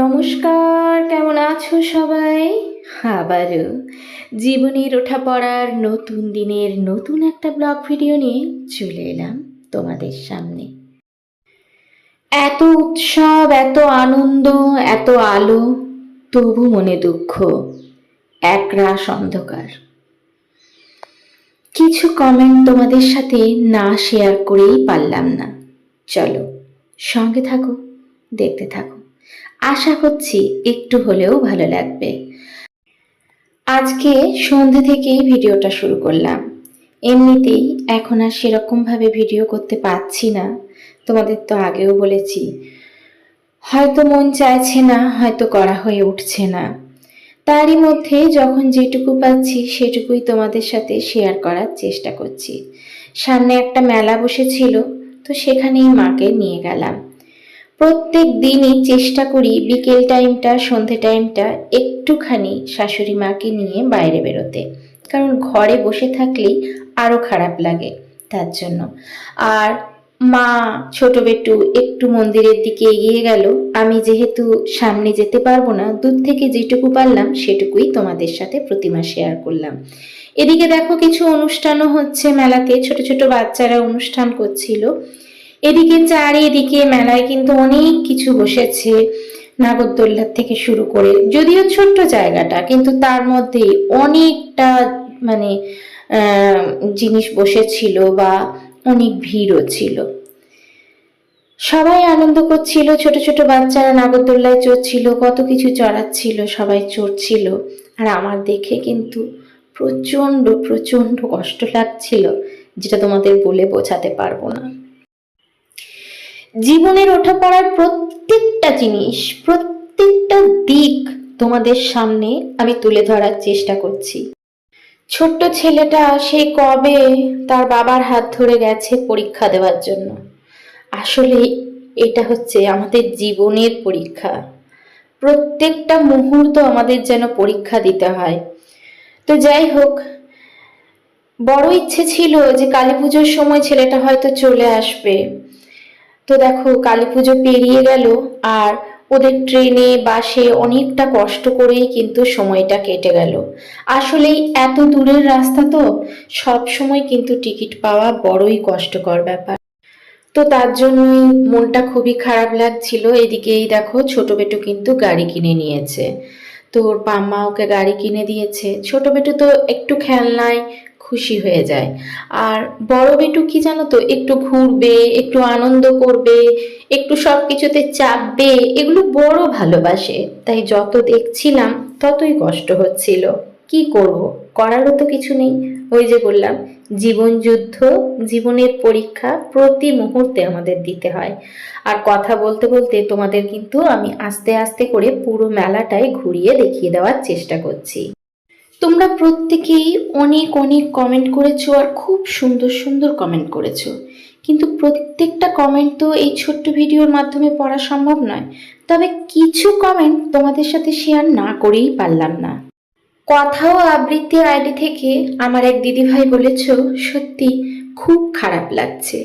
নমস্কার, কেমন আছো সবাই? আবারও জীবনের ওঠা পড়ার নতুন দিনের নতুন একটা ব্লগ ভিডিও নিয়ে চলে এলাম তোমাদের সামনে। এত উৎসব, এত আনন্দ, এত আলো, তবু মনে দুঃখ একরাশ অন্ধকার। কিছু কমেন্ট তোমাদের সাথে না শেয়ার করেই পারলাম না। চলো সঙ্গে থাকো, দেখতে থাকো। আশা করছি একটু হলেও ভালো লাগবে। আজকে সন্ধ্যে থেকেই ভিডিওটা শুরু করলাম। এমনিতেই এখন আর সেরকমভাবে ভিডিও করতে পারছি না, তোমাদের তো আগেও বলেছি। হয়তো মন চাইছে না, হয়তো করা হয়ে উঠছে না। তারই মধ্যে যখন যেটুকু পাচ্ছি সেটুকুই তোমাদের সাথে শেয়ার করার চেষ্টা করছি। সামনে একটা মেলা বসেছিল, তো সেখানেই মাকে নিয়ে গেলাম। প্রত্যেক দিনই চেষ্টা করি বিকেল টাইমটা, সন্ধে টাইমটা একটুখানি শাশুড়ি মাকে নিয়ে বাইরে বেরোতে। কারণ ঘরে বসে থাকলেই আরও খারাপ লাগে তার জন্য। আর মা ছোট বেটু একটু মন্দিরের দিকে এগিয়ে গেল। আমি যেহেতু সামনে যেতে পারব না, দূর থেকে যেটুকু পারলাম সেটুকুই তোমাদের সাথে প্রতিমা শেয়ার করলাম। এদিকে দেখো কিছু অনুষ্ঠানও হচ্ছে মেলাতে। ছোট ছোট বাচ্চারা অনুষ্ঠান করছিল। এদিকে চারিদিকে মেলায় কিন্তু অনেক কিছু বসেছে নাগরদোল্লার থেকে শুরু করে, যদিও ছোট্ট জায়গাটা, কিন্তু তার মধ্যে অনেকটা মানে জিনিস বসেছিল বা অনেক ভিড়ও ছিল। সবাই আনন্দ করছিল, ছোট ছোট বাচ্চারা নাগরদোল্লায় চড়ছিল, কত কিছু চড়াচ্ছিল, সবাই চড়ছিল। আর আমার দেখে কিন্তু প্রচণ্ড প্রচণ্ড কষ্ট লাগছিল, যেটা তোমাদের বলে বোঝাতে পারব না। জীবনের ওঠা পড়ার প্রত্যেকটা জিনিস, প্রত্যেকটা দিক তোমাদের সামনে আমি তুলে ধরার চেষ্টা করছি। ছোট্ট ছেলেটা সেই কবে তার বাবার হাত ধরে গেছে পরীক্ষা দেওয়ার জন্য? আসলে এটা হচ্ছে আমাদের জীবনের পরীক্ষা। প্রত্যেকটা মুহূর্ত আমাদের যেন পরীক্ষা দিতে হয়। তো যাই হোক, বড় ইচ্ছে ছিল যে কালী পুজোর সময় ছেলেটা হয়তো চলে আসবে। তো দেখো, কালী পুজো পেরিয়ে গেল আর ওদের ট্রেনে, বাসে অনেকটা কষ্ট করেই কিন্তু সময়টা কেটে গেল। আসলেই এত দূরের রাস্তা তো, সব সময় কিন্তু টিকিট পাওয়া বড়ই কষ্টকর ব্যাপার। তো তার জন্যই মনটা খুবই খারাপ লাগছিল। এদিকেই দেখো, ছোট বেটু কিন্তু গাড়ি কিনে নিয়েছে। তো ওর বাম্মা ওকে গাড়ি কিনে দিয়েছে। ছোট বেটু তো একটু খেলনায় খুশি হয়ে যায়। আর বড় বেটু কি জানো তো, একটু ঘুরবে, একটু আনন্দ করবে, একটু সব কিছুতে চাপবে, এগুলো বড় ভালোবাসে। তাই যত দেখছিলাম, ততই কষ্ট হচ্ছিল। কি করব? করারও তো কিছু নেই। ওই যে বললাম জীবন যুদ্ধ, জীবনের পরীক্ষা প্রতি মুহূর্তে আমাদের দিতে হয়। আর কথা বলতে বলতে তোমাদের কিন্তু আমি আস্তে আস্তে করে পুরো মেলাটাই ঘুরিয়ে দেখিয়ে দেওয়ার চেষ্টা করছি। তোমরা প্রত্যেকেই অনেক অনেক কমেন্ট করেছ আর খুব সুন্দর সুন্দর কমেন্ট করেছ। কিন্তু প্রত্যেকটা কমেন্ট তো এই ছোট্ট ভিডিওর মাধ্যমে পড়া সম্ভব নয়। তবে কিছু কমেন্ট তোমাদের সাথে শেয়ার না করেই পারলাম না। কথা ও আবৃত্তির আইডি থেকে আমার এক দিদিভাই বলেছ, সত্যি খুব খারাপ লাগছে।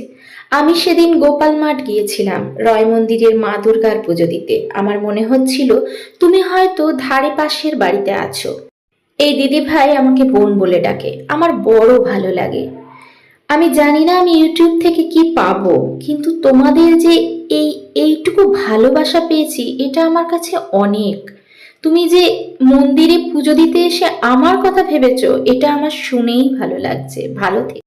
আমি সেদিন গোপাল মাঠ গিয়েছিলাম, রয় মন্দিরের মা দুর্গার পুজো দিতে। আমার মনে হচ্ছিল, তুমি হয়তো ধারে পাশের বাড়িতে আছো। এই দিদি ভাই আমাকে বোন বলে ডাকে, আমার বড় ভালো লাগে। আমি জানি না আমি ইউটিউব থেকে কি পাবো, কিন্তু তোমাদের যে এই, এইটুকু ভালোবাসা পেয়েছি, এটা আমার কাছে অনেক। তুমি যে মন্দিরে পুজো দিতে এসে আমার কথা ভেবেছো, এটা আমার শুনেই ভালো লাগছে, ভালো থেকে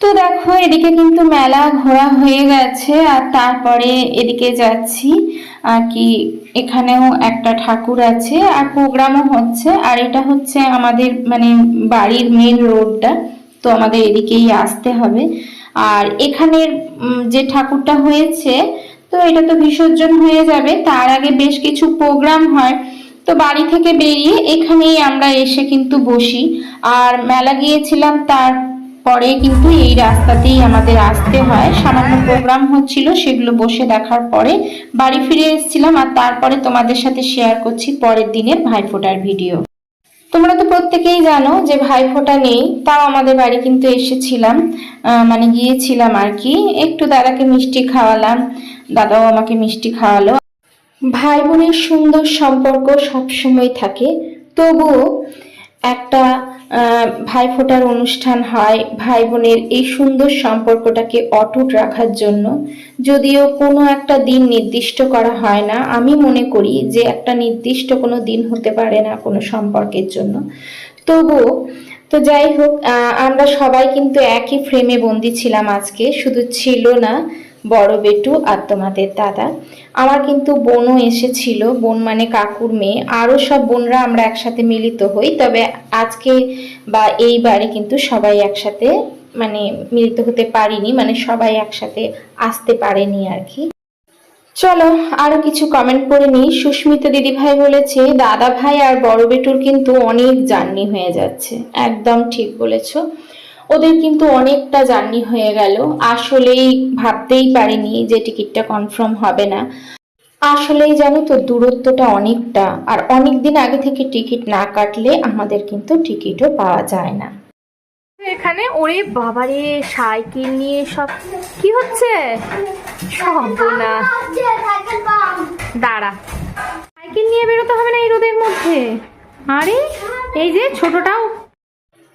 তো দেখো, এদিকে কিন্তু মেলা ঘোরা হয়ে গেছে, আর তারপরে এদিকে যাচ্ছি। আর কি, এখানেও একটা ঠাকুর আছে, আর প্রোগ্রামও হচ্ছে, আর এটা হচ্ছে আমাদের মানে বাড়ির মেন রোডটা তো আমাদের এদিকেই আসতে হবে। আর এখানের যে ঠাকুরটা হয়েছে, তো এটা তো বিসর্জন হয়ে যাবে, তার আগে বেশ কিছু প্রোগ্রাম হয়। তো বাড়ি থেকে বেরিয়ে এখানেই আমরা এসে কিন্তু বসি। আর মেলা গিয়েছিলাম, তার পরে কিন্তু এই রাস্তাতেই আমাদের আসতে হয়। সামান্য প্রোগ্রাম হচ্ছিল, সেগুলো বসে দেখার পরে বাড়ি ফিরে এসেছিলাম। আর তারপরে তোমাদের সাথে শেয়ার করছি পরের দিনের ভাইফোঁটার ভিডিও তোমরা তো প্রত্যেকেই জানো যে ভাইফোঁটা নেই, তাও আমাদের বাড়ি কিন্তু এসেছিলাম। মানে গিয়েছিলাম আর কি। একটু দাদাকে মিষ্টি খাওয়ালাম, দাদাও আমাকে মিষ্টি খাওয়ালো। ভাই বোনের সুন্দর সম্পর্ক সবসময় থাকে। তবুও একটা আহ, ভাইফোঁটার অনুষ্ঠান হয় ভাই বোনের এই সুন্দর সম্পর্কটাকে অটুট রাখার জন্য। যদিও কোনো একটা দিন নির্দিষ্ট করা হয় না। আমি মনে করি যে একটা নির্দিষ্ট কোনো দিন হতে পারে না কোনো সম্পর্কের জন্য। তবুও তো যাই হোক আমরা সবাই কিন্তু একই ফ্রেমে বন্দি ছিলাম আজকে। শুধু ছিল না বড় বেটু আর তোমাদের দাদা। আমার কিন্তু বোনও এসেছিল, বোন মানে কাকুর মেয়ে। আরও সব বোনরা আমরা একসাথে মিলিত হই, তবে আজকে বা এইবারে কিন্তু সবাই একসাথে মানে মিলিত হতে পারিনি মানে সবাই একসাথে আসতে পারেনি আর কি। চলো, আরও কিছু কমেন্ট করে নিই। সুস্মিতা দিদি ভাই বলেছে দাদা ভাই আর বড় বেটুর কিন্তু অনেক জার্নি হয়ে যাচ্ছে। একদম ঠিক বলেছ। ওদের কিন্তু অনেকটা জার্নি হয়ে গেল। আসলেই ভাবতেই পারিনি যে টিকিটটা কনফার্ম হবে না। আসলেই জানো তো, দূরত্বটা অনেকটা, আর অনেক দিন আগে থেকে টিকিট না কাটলে আমাদের কিন্তু টিকিটও পাওয়া যায় না। এখানে ওরে বাবারে সাইকেল নিয়ে সব, কি হচ্ছে? না দাঁড়া। সাইকেল নিয়ে বেরোতে হবে না এই রোদের মধ্যে। আরে, এই যে ছোটটাও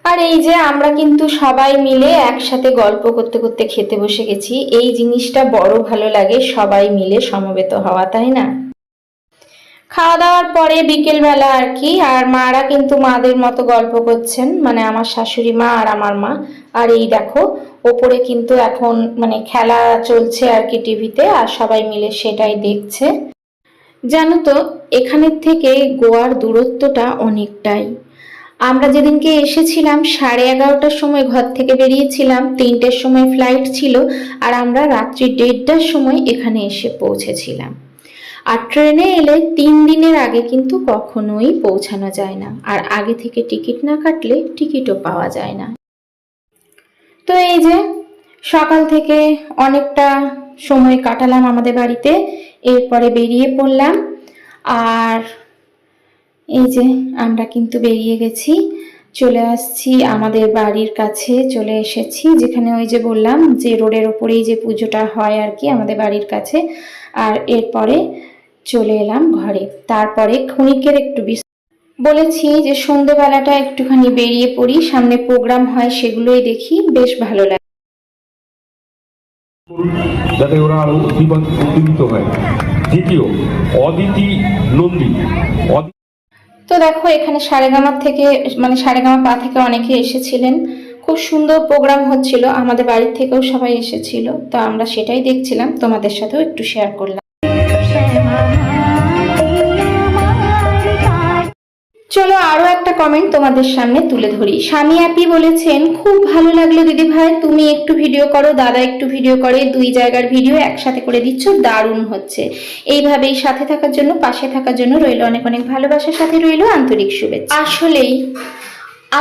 আর এই যে আমরা কিন্তু সবাই মিলে একসাথে গল্প করতে করতে খেতে বসে গেছি, এই জিনিসটা বড় ভালো লাগে সবাই মিলে সমবেত হওয়া, তাই না? খাওয়া দাওয়ার পরে বিকেলবেলা আর কি, আর মারা কিন্তু মাদের মতো গল্প করছেন মানে আমার শাশুড়ি মা আর আমার মা। আর এই দেখো, ওপরে কিন্তু এখন মানে খেলা চলছে আর কি টিভিতে, আর সবাই মিলে সেটাই দেখছে। জানো তো, এখানের থেকে গোয়ার দূরত্বটা অনেকটাই। আমরা যেদিনকে এসেছিলাম, সাড়ে এগারোটার সময় ঘর থেকে বেরিয়েছিলাম, তিনটের সময় ফ্লাইট ছিল, আর আমরা রাত্রি দেড়টার সময় এখানে এসে পৌঁছেছিলাম। আর ট্রেনে এলে তিন দিনের আগে কিন্তু কখনোই পৌঁছানো যায় না, আর আগে থেকে টিকিট না কাটলে টিকিটও পাওয়া যায় না। তো এই যে, সকাল থেকে অনেকটা সময় কাটালাম আমাদের বাড়িতে, এরপরে বেরিয়ে পড়লাম, আর এই যে, আমরা কিন্তু বেরিয়ে গেছি। চলে আসছি আমাদের বাড়ির কাছে, চলে এসেছি। যেখানে ওই যে বললাম যে রোডের ওপরেই যে পুজোটা হয় আর কি আমাদের বাড়ির কাছে। আর এরপরে চলে এলাম ঘরে। তারপরে ক্ষণিকের একটু বলেছি যে সন্ধেবেলাটা একটুখানি বেরিয়ে পড়ি, সামনে প্রোগ্রাম হয় সেগুলোই দেখি, বেশ ভালো লাগে। যাতে ওরা আরও উদ্দীপন উদ্দীপিত হয়। দ্বিতীয়, অদিতি নন্দী। তো দেখো, এখানে সারেগামার থেকে মানে সারেগামা পা থেকে অনেকে এসেছিলেন। খুব সুন্দর প্রোগ্রাম হচ্ছিল, আমাদের বাড়ির থেকেও সবাই এসেছিল, তো আমরা সেটাই দেখছিলাম, তোমাদের সাথেও একটু শেয়ার করলাম। কমেন্ট তোমাদের সামনে তুলে ধরি। স্বামী অ্যাপি বলেছেন, খুব ভালো লাগল দিদি ভাই, তুমি একটু ভিডিও করো, দাদা একটু ভিডিও করে, দুই জায়গার ভিডিও একসাথে করে দিচ্ছ, দারুণ হচ্ছে। এইভাবেই সাথে থাকার জন্য, পাশে থাকার জন্য রইল অনেক অনেক ভালোবাসার সাথে রইল আন্তরিক শুভেচ্ছা। আসলেই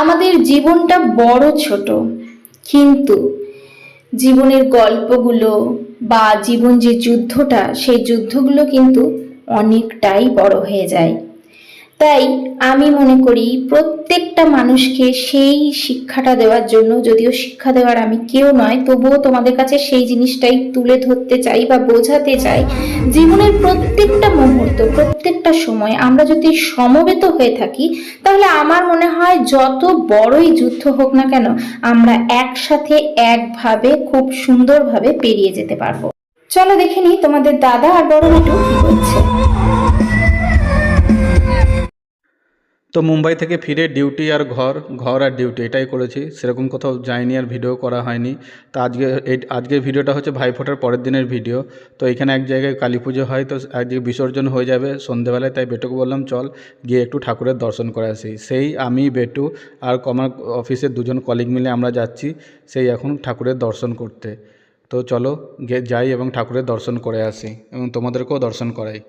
আমাদের জীবনটা বড় ছোট, কিন্তু জীবনের গল্পগুলো বা জীবন যে যুদ্ধটা, সেই যুদ্ধগুলো কিন্তু অনেকটাই বড় হয়ে যায়। তাই আমি মনে করি প্রত্যেকটা মানুষকে সেই শিক্ষাটা দেওয়ার জন্য, যদিও শিক্ষা দেওয়ার আমি কেউ নয়, তবুও তোমাদের কাছে সেই জিনিসটাই তুলে ধরতে চাই বা বোঝাতে চাই। জীবনের প্রত্যেকটা মুহূর্ত, প্রত্যেকটা সময় আমরা যদি সমবেত হয়ে থাকি, তাহলে আমার মনে হয় যত বড়ই যুদ্ধ হোক না কেন, আমরা একসাথে একভাবে, খুব সুন্দরভাবে পেরিয়ে যেতে পারব। চলো দেখে নিই তোমাদের দাদা আর বড় মিটু কি বলছে তো মুম্বাই থেকে ফিরে ডিউটি আর ঘর ঘর আর ডিউটি, এটাই করেছি। সেরকম কোথাও যাইনি আর ভিডিও করা হয়নি। তো আজকে আজকের ভিডিওটা হচ্ছে ভাইফোঁটার পরের দিনের ভিডিও। তো এখানে এক জায়গায় কালী পুজো হয়, তো আজকে বিসর্জন হয়ে যাবে সন্ধেবেলায়, তাই বেটুকে বললাম, চল গিয়ে একটু ঠাকুরের দর্শন করে আসি। সেই আমি, বেটু আর আমার অফিসের দুজন কলিগ মিলে আমরা যাচ্ছি সেই এখন ঠাকুরের দর্শন করতে। তো চলো যাই এবং ঠাকুরের দর্শন করে আসি এবং তোমাদেরকেও দর্শন করাই।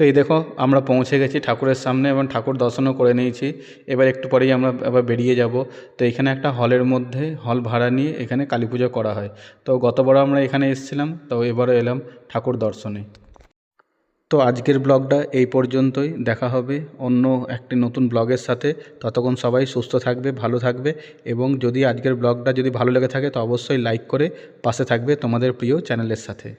তো এই দেখো, আমরা পৌঁছে গেছি ঠাকুরের সামনে এবং ঠাকুর দর্শনও করে নিয়েছি। এবার একটু পরেই আমরা আবার বেরিয়ে যাব। তো এখানে একটা হলের মধ্যে হল ভাড়া নিয়ে এখানে কালী পুজো করা হয়। তো গতবার আমরা এখানে এসেছিলাম, তো এবারও এলাম ঠাকুর দর্শনে। তো আজকের ব্লগটা এই পর্যন্তই। দেখা হবে অন্য একটি নতুন ব্লগের সাথে। ততক্ষণ সবাই সুস্থ থাকবে, ভালো থাকবে এবং যদি আজকের ব্লগটা যদি ভালো লেগে থাকে, তো অবশ্যই লাইক করে পাশে থাকবে তোমাদের প্রিয় চ্যানেলের সাথে।